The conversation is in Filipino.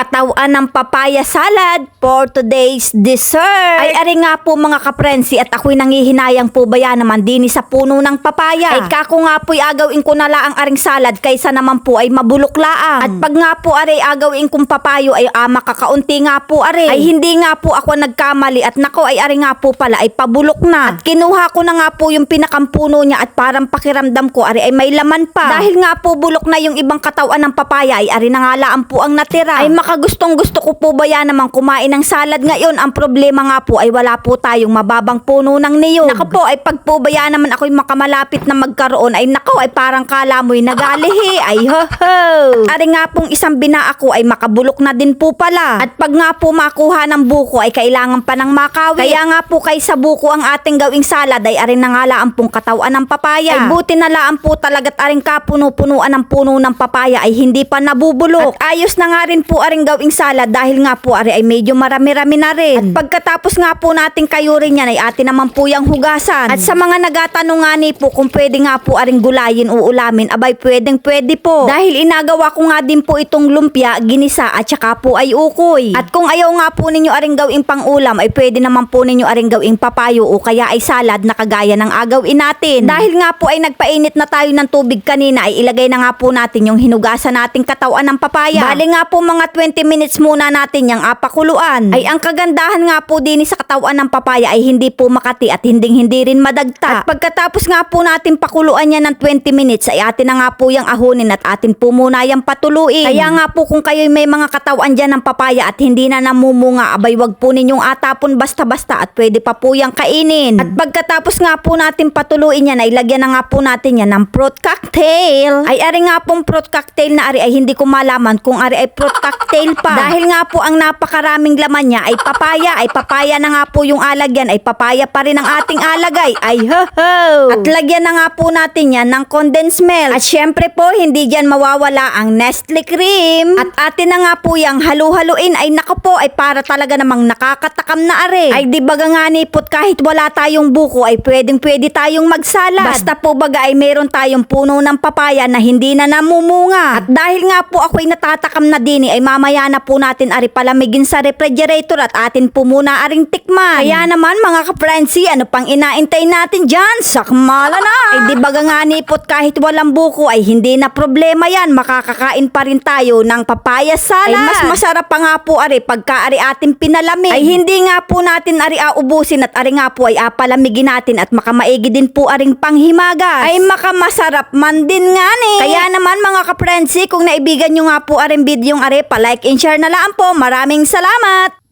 katawan ng papaya salad for today's dessert. Ay ari nga po mga kaprensi at ako'y nangihinayang po ba yan naman din sa puno ng papaya. Ay kako nga po'y agawin ko na laang aring salad kaysa naman po ay mabulok laang. At pag nga po ari agawin kong papayo ay ama kakaunti nga po ari. Ay hindi nga po ako nagkamali at nako ay ari nga po pala ay pabulok na. At kinuha ko na nga po yung pinakampuno niya at parang pakiramdam ko ari ay may laman pa. Dahil nga po bulok na yung ibang katawan ng papaya ay ari na nga po ang natira. Ay makagustong gusto ko po ba yan naman kumain ng salad ngayon. Ang problema nga po ay wala po tayong mababang puno ng niyog. Nako po ay pag po ba yan naman ako'y makamalapit na magkaroon ay nako ay parang kala mo'y nagalihi. Ay ho ho. Ari nga pong isang bina ako ay makabulok na din po pala. At pag nga po makuha ng buko ay kailangan pa ng makawit. Kaya nga po kay sa buko ang ating gawing salad ay arin na nga laan pong katawan ng papaya. Ay buti na laan po talaga't aring kapuno-punuan ng puno ng papaya ay hindi pa nabubulok. At ayos na nga rin po aring gawing salad dahil nga po ari ay medyo marami-rami na rin. At pagkatapos nga po nating kayurin yan ay atin naman po yung hugasan. At sa mga nagatanong nga ni po kung pwede nga po aring gulayin o ulamin, abay pwedeng pwede po. Dahil inagawa ko nga din po itong lumpia, ginisa at saka po ay ukoy. At kung ayaw nga po ninyo aring gawing pang-ulam ay pwede naman po ninyo aring gawing papayo o kaya ay salad na kagaya ng agawin natin. Dahil nga po ay nagpainit na tayo ng tubig kanina ay ilagay na nga po natin yung hinugasan nating katawan ng papaya. Bali nga po mga 20 minutes muna natin yung apakuluan. Ay ang kagandahan nga po din sa katawan ng papaya ay hindi po makati at hindi hindi rin madagta. At pagkatapos nga po natin pakuluan yan ng 20 minutes ay atin na nga po yung ahunin at atin po muna yung patuluin. Kaya nga po kung kayo may mga katawan dyan ng papaya at hindi na namumunga abay wag po ninyong atapon basta-basta at pwede pa po yung kainin. At pagkatapos nga po natin patuluin yan ay lagyan na nga po natin yan ng fruit cocktail. Ay ari nga pong fruit cocktail na ari ay hindi ko malaman kung ari ay fruit cocktail pa. Dahil nga po ang napakaraming laman niya ay papaya. Ay papaya na nga po yung alagyan ay papaya pa rin ang ating alagay. Ay ho ho. At lagyan na nga po natin yan ng condensed milk. At syempre po hindi dyan mawawala ang Nestle cream. At atin na nga po yung halu-haluin ay nako po ay para talaga namang nakakatakam na are. Ay di baga nga ni put kahit wala tayong buko ay pwedeng pwede tayong magsalad. Basta po baga ay meron tayong puno ng papaya na hindi na namumunga. At dahil nga po ako'y natatakam na din ay mamaya na po natin ari palamigin sa refrigerator at atin po muna aring tikman. Kaya naman mga kaprensi, ano pang inaintay natin dyan? Sakmala na! Ay di baga nga ni put kahit walang buko ay hindi na problema yan. Makakakain pa rin tayo ng papaya salad. Ay mas masarap pa nga po ari pagka ari ating pinalamig. Ay hindi nga po natin ari aubusin at ari nga po ay apalamigin natin at makamaigi din po aring panghimagas. Ay makamasarap man din nga ni. Kaya naman mga kaprensi, kung naibigan nyo nga po aring video ari, pa-like and share na lang po. Maraming salamat!